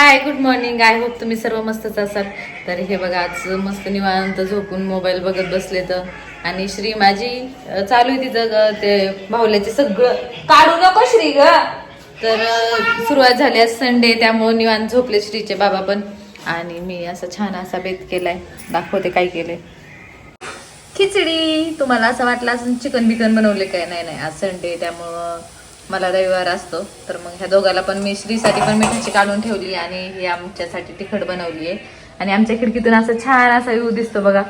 Hi good morning I hope तुम्ही सर्व मस्तच असाल. तर हे बघा आज मस्त निवांत झोपून मोबाईल बघत बसले तर. आणि श्री माझी चालू आहे तिथं ग ते भावल्याचे सगळं. काढू नको श्री ग. तर सुरुवात झाली आज संडे त्यामुळे निवांत झोपले श्रीचे बाबा पण. आणि मी असा छान असा बेत केलाय. दाखवते काय केलंय. खिचडी. तुम्हाला असं वाटलं असं चिकन बिकन बनवले काय? नाही नाही. आज संडे त्यामुळं मला रविवार असतो तर मग ह्या दोघाला पण मी श्रीसाठी पण मिठाची काढून ठेवली आणि ही आमच्यासाठी तिखट बनवली आहे. आणि आमच्या खिडकीतून असं छान असा व्ह्यू दिसतो बघा.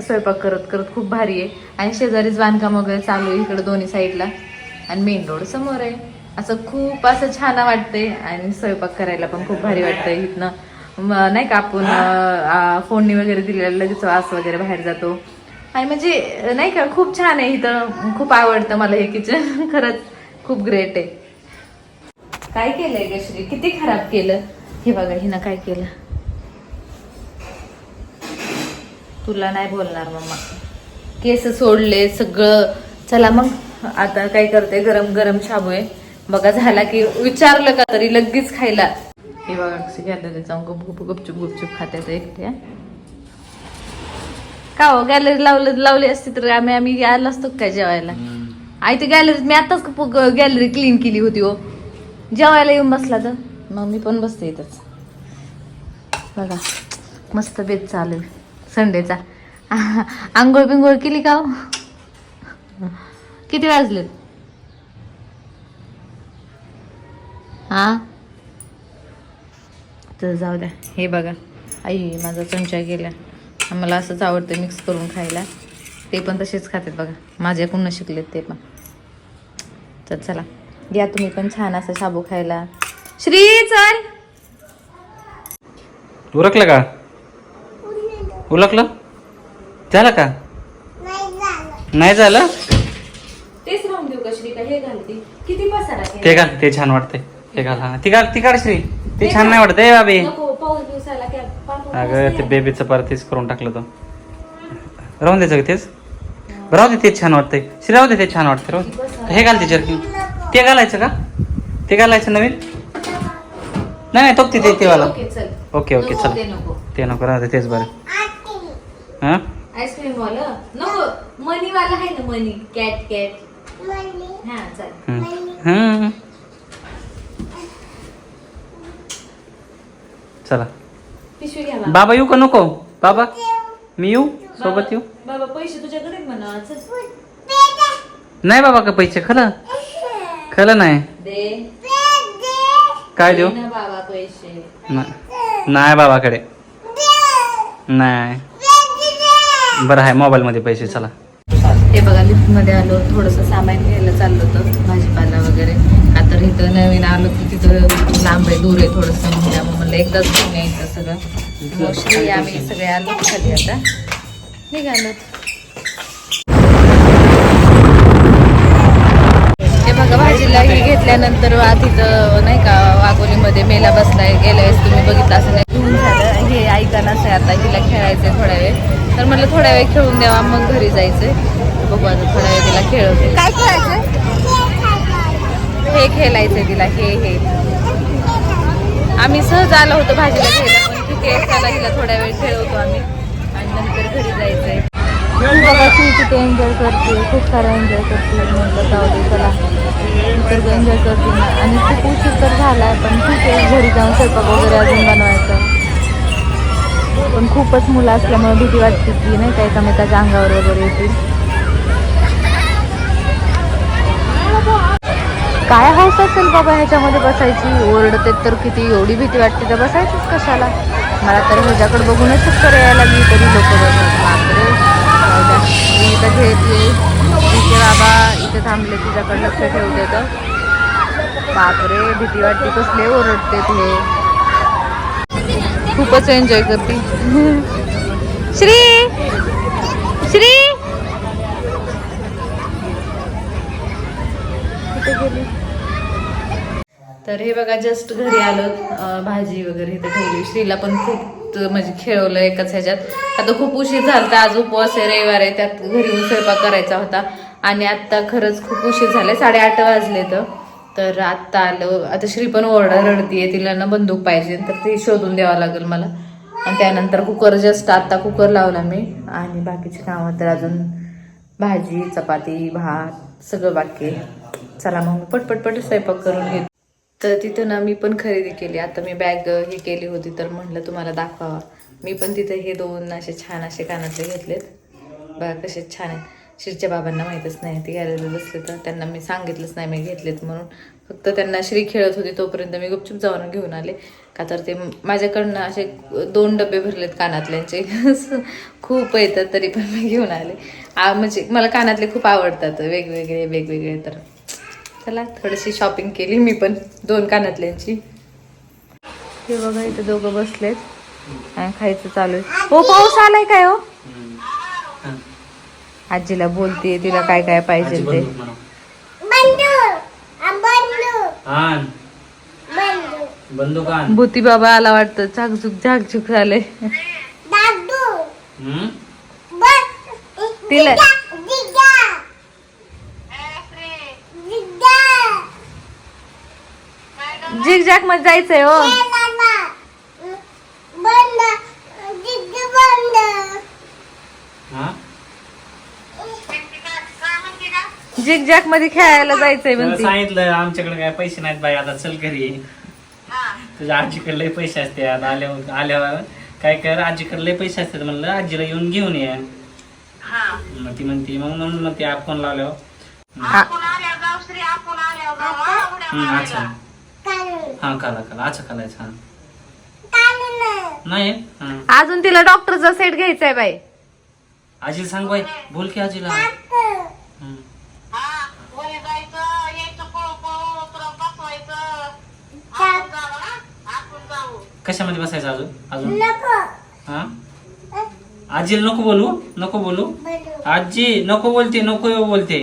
स्वयंपाक करत करत खूप भारी आहे. आणि शेजारीच बांधकाम वगैरे चालू आहे इकडे दोन्ही साईडला. आणि मेन रोड समोर आहे. असं खूप असं छान वाटतंय. आणि स्वयंपाक करायला पण खूप भारी वाटतंय इथनं. नाही का आपण फोडणी वगैरे दिलेलं लगेच वास वगैरे बाहेर जातो. आणि म्हणजे नाही का खूप छान आहे इथं. खूप आवडतं मला हे किचन खरंच. खूप ग्रेट आहे. काय केलंय ग श्री? किती खराब केलं? हे बघा हिनं काय केलं? तुला नाही बोलणार मम्मा. केस सोडले सगळं. चला मग आता काय करते? गरम गरम शाबू आहे बघा झाला की विचारलं का तरी लगेच खायला. हे बघा कसं गॅलरी जाऊन गुप गुपचूप गुपचूप खात्याचं एकट्या का हो गॅलरी लावलं लावली असती तर आम्ही आम्ही आलो असतो काय जेवायला? आई ते गॅलरीत मी आताच गॅलरी क्लीन केली होती हो. जेवायला येऊन बसला तर. मग मी पण बसते इथंच. बघा मस्त बेत चालू संडेचा आंघोळ बिंघोळ केली का हो? किती वाजलेत? हा? तर जाऊ द्या. हे बघा. आई माझा चमचा गेला. मला असंच आवडतं मिक्स करून खायला. ते पण तसेच खातात बघा. माझ्याकडून शिकलेत ते पण. तर चला या तुम्ही पण छान असं शाबू खायला. श्री चल! उरकलं का? उलकलं झालं का? नाही झालं. तेच राहून देऊ का श्री का हे घालते किती पसारा? ते घाल ते छान वाटते ते घाल हा. ती घाल ती काढ श्री. ते छान नाही वाटत ए बाबी. अगं ते बेबीचं परत तेच करून टाकलं तो. राहून द्यायचं का तेच. राहू दे तेच छान वाटतंय. श्री राहू दे ते छान वाटतं राहू दे. हे घाल ते जर्किंग ते घालायचं का? ते घालायचं नवीन? नाही नाही तो ते ते- ते वाला ओके, चल. ओके चल. ते नको. ते नको राहू दे तेच बरं. हां? आईस्क्रीम वाला? नको मनी वाला आहे ना मनी कॅट कॅट हा चल. बाबा येऊ का नको? बाबा मी येऊ. सोबत येऊ बाबा पैसे तुझ्याकडे म्हणा चल नाही बाबा का पैसे? खरं? खरं नाही. दे. काय देऊ? ना बाबा पैसे. नाही नाही बाबाकडे. नाही. बरं आहे मोबाईल मध्ये पैसे चला. हे बघा लिफ्टमध्ये आलो थोडस सामान घ्यायला चाललो होतं भाजीपाला वगैरे. तर इथं नवीन आलो की तिथं लांब आहे दूर आहे थोडस त्यामुळे म्हणलं एकदाच घेऊन यायचं सगळं. मोस्टली आम्ही सगळे आलो खाली आता? निघालो. भाजीला हे घेतल्यानंतर तिथं नाही का वाघोलीमध्ये मेला बसलाय गेल्या वेळेस तुम्ही बघितलं असं नाही घेऊन झालं हे ऐकानाच आहे आता हिला खेळायचंय थोड्या वेळ. तर म्हणलं थोड्या वेळ खेळून द्यावा मग घरी जायचंय. बघू आता थोड्या वेळ तिला खेळवते. काय खेळायचंय? हे खेळायचंय तिला हे हे. आम्ही सहज आलो होतो भाजीला घ्यायला पण ठीक आहे चला हिला थोड्या वेळ खेळवतो आम्ही. आणि नंतर घरी जायचंय. ती तिथे एन्जॉय करते खूप सारा एन्जॉय करते. म्हटलं जाऊ दे चला. तर एन्जॉय करते. आणि खूप उशीर तर झालाय पण ठीक आहे घरी जाऊन स्वयंपाक वगैरे अजून बनवायचं. पण खूपच मुलं असल्यामुळे भीती वाटते की नाही का एकामेकाच्या अंगावर वगैरे येतील. काय हौस असेल बाबा ह्याच्यामध्ये बसायची? ओरडते तर किती एवढी भीती वाटते तर बसायचीच कशाला? मला तर ह्याच्याकडे बघूनच चक्कर यायला लागली तरी लोक. मी इथं घेतले तिथे बाबा इथे थांबले तिच्याकडे लक्ष ठेवते तर. बापरे भीती वाटते कसले ओरडते ते. खूपच एन्जॉय करते. श्री! श्री! तर हे बघा जस्ट घरी आलो. भाजी वगैरे इथे ठेवली. श्रीला पण खूप म्हणजे खेळवलं एकाच ह्याच्यात. आता खूप उशीर झाला आज उपवास आहे रविवार आहे त्यात घरी येऊन स्वयंपाक करायचा होता. आणि आत्ता खरंच खूप उशीर झालाय साडेआठ वाजले तर. तर आत्ता आलं आता श्री पण ओरडा रडतीये तिला ना बंदूक पाहिजे तर ती शोधून द्यावं लागेल मला. आणि त्यानंतर कुकर जस्ट आत्ता कुकर लावला मी आणि बाकीची कामं तर अजून भाजी चपाती भात सगळं बाकी चला मग पटपटपट स्वयंपाक करून घेतो. तर तिथं ना मी पण खरेदी केली. आता मी बॅग हे केली होती तर म्हटलं तुम्हाला दाखवावा. मी पण तिथं हे दोन असे छान असे कानातले घेतलेत. बघा कसे छान आहेत. श्रीच्या बाबांना माहीतच नाही ते गॅलरीत बसले तर त्यांना मी सांगितलंच नाही मी घेतलेत म्हणून. फक्त त्यांना श्री खेळत होती तोपर्यंत मी गुपचूप जाऊन घेऊन आले. का तर ते माझ्याकडनं असे दोन डबे भरलेत कानातल्यांचे. खूप येतात तरी पण मी घेऊन आले. आ, म्हणजे मला कानातले खूप आवडतात वेगवेगळे वेगवेगळे तर चला थोडीशी शॉपिंग केली मी पण दोन कानातल्यांची. हे बघा इथे दोघं बसलेत. आणि खायचं चालू आहे. हो पाऊस आलाय काय हो? आजीला बोलते तिला काय काय पाहिजे ते. भूती बाबा आला वाटतं. झाकझुक झाकझुक झाले हम्म? तिला झिक झॅकमध्ये जायचंय हो. हा? झिक झॅकमध्ये खेळायला जायचंय तुला म्हणते. सांगितलं आमच्याकडे काय पैसे नाहीत बाई आता चल घरी. तुझ्या आजीकडे लय पैसे असतात आल्यावर आल्यावर काय कर आजीकडे लय पैसे असतात म्हणलं आजीला येऊन घेऊन ये. मग ती म्हणते मग म्हणून मग ते फोन लावल्यावर. हम्म, अच्छा. हा काला काला अच्छा कालायचं हा. नाही? हा. अजून तिला डॉक्टरचा सेट घ्यायचा आहे बाई. आजीला सांग बाई. बोल की आजीला. हम्म. कशामध्ये बसायचं अजून? अजून? हा? आजीला नको बोलू नको बोलू. आजी नको बोलते नको बोलते.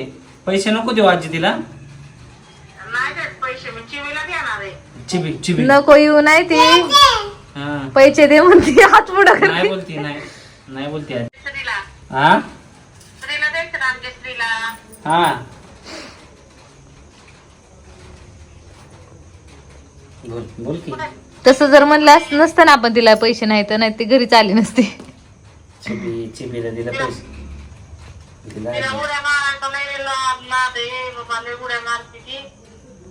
पैसे नको देऊ आजी तिला. चिबी चिबी. नको येऊ नाही ती. हा. पैसे दे म्हणते हात पुढं नाही करते बोलते नाही. नाही बोलते आजी हा? हा. बोल बोल की. तसं जर म्हणलं असं नसतं ना आपण तिला पैसे नाही तर नाही ती घरीच आली नसते. चिबी चिबीला दिलं पैसे. दिला पहिले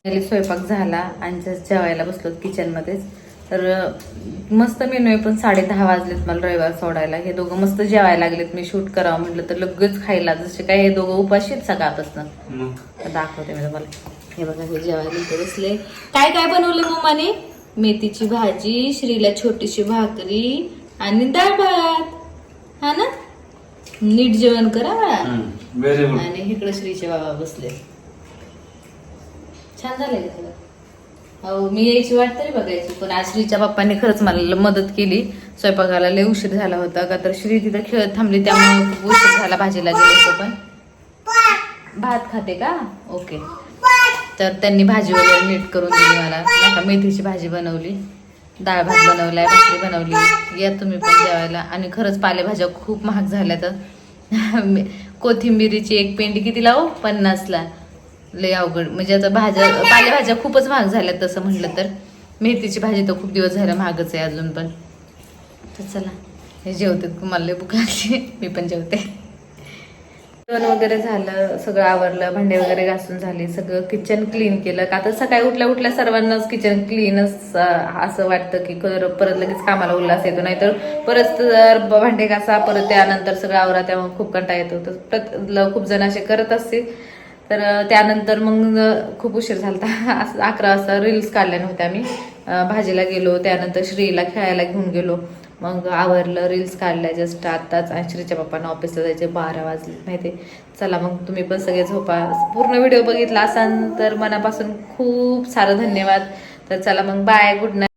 स्वयंपाक झाला आणि just जेवायला बसलो किचन मध्येच तर मस्त मेनू आहे पण साडे दहा वाजलेत मला रविवार सोडायला. हे दोघं मस्त जेवायला लागलेत. मी शूट करावं म्हटलं तर लगेच खायला. जसे काय हे दोघं उपाशीत सकाळपासून. दाखवते मी तुम्हाला. हे बघा हे जेवायला इथे बसले. काय काय बनवलं मम्माने? मेथीची भाजी श्रीला छोटीशी भाकरी आणि डाळ भात. हा ना? नीट जेवण करा. आणि इकडे श्रीचे बाबा बसले छान झालंय का हो मी यायची वाट तरी बघायची. पण आज श्रीच्या बाप्पाने खरंच मला मदत केली. स्वयंपाकाला लय उशीर झाला होता. का तर श्री तिथं खेळत थांबली त्यामुळे खूप उशीर झाला भाजीला गेलो पण. भात खाते का? ओके. तर त्यांनी भाजी वगैरे नीट करून दिली मला. आता मेथीची भाजी बनवली. डाळ भात बनवलाय भाकरी बनवली. या तुम्ही पण जेवायला. आणि खरंच पालेभाज्या खूप महाग झाल्या तर कोथिंबिरीची एक पेंडी किती लावू हो? पन्नासला. लय अवघड. म्हणजे आता भाज्या पालेभाज्या खूपच महाग झाल्यात तसं म्हटलं तर. मेथीची भाजी तर खूप दिवस झाल्या महागच आहे अजून पण. तर चला. हे जेवते तुम्हाला लय भूक लागली. मी पण जेवते. जेवण वगैरे झालं सगळं आवरलं भांडे वगैरे घासून झाले सगळं किचन क्लीन केलं. का तर सकाळी उठल्या उठल्या सर्वांनाच किचन क्लीनच असं वाटतं की परत लगेच कामाला उल्हास येतो. नाहीतर परत जर भांडे घासा परत त्यानंतर सगळं आवरा त्यामुळे खूप कंटाळा येतो. तर खूप जण असे करत असतील. तर त्यानंतर मग खूप उशीर झाला असं अकरा वाजता रील्स काढल्या नव्हत्या आम्ही. भाजीला गेलो त्यानंतर श्रीला खेळायला घेऊन गेलो. मग आवरलं रील्स काढल्या जस्ट आत्ताच. आणि श्रीच्या पप्पांना ऑफिसला जायचे बारा वाजले माहिती चला मग तुम्ही पण सगळे झोपा. पूर्ण व्हिडिओ बघितला असाल तर मनापासून खूप सारं धन्यवाद. तर चला मग बाय गुड नाईट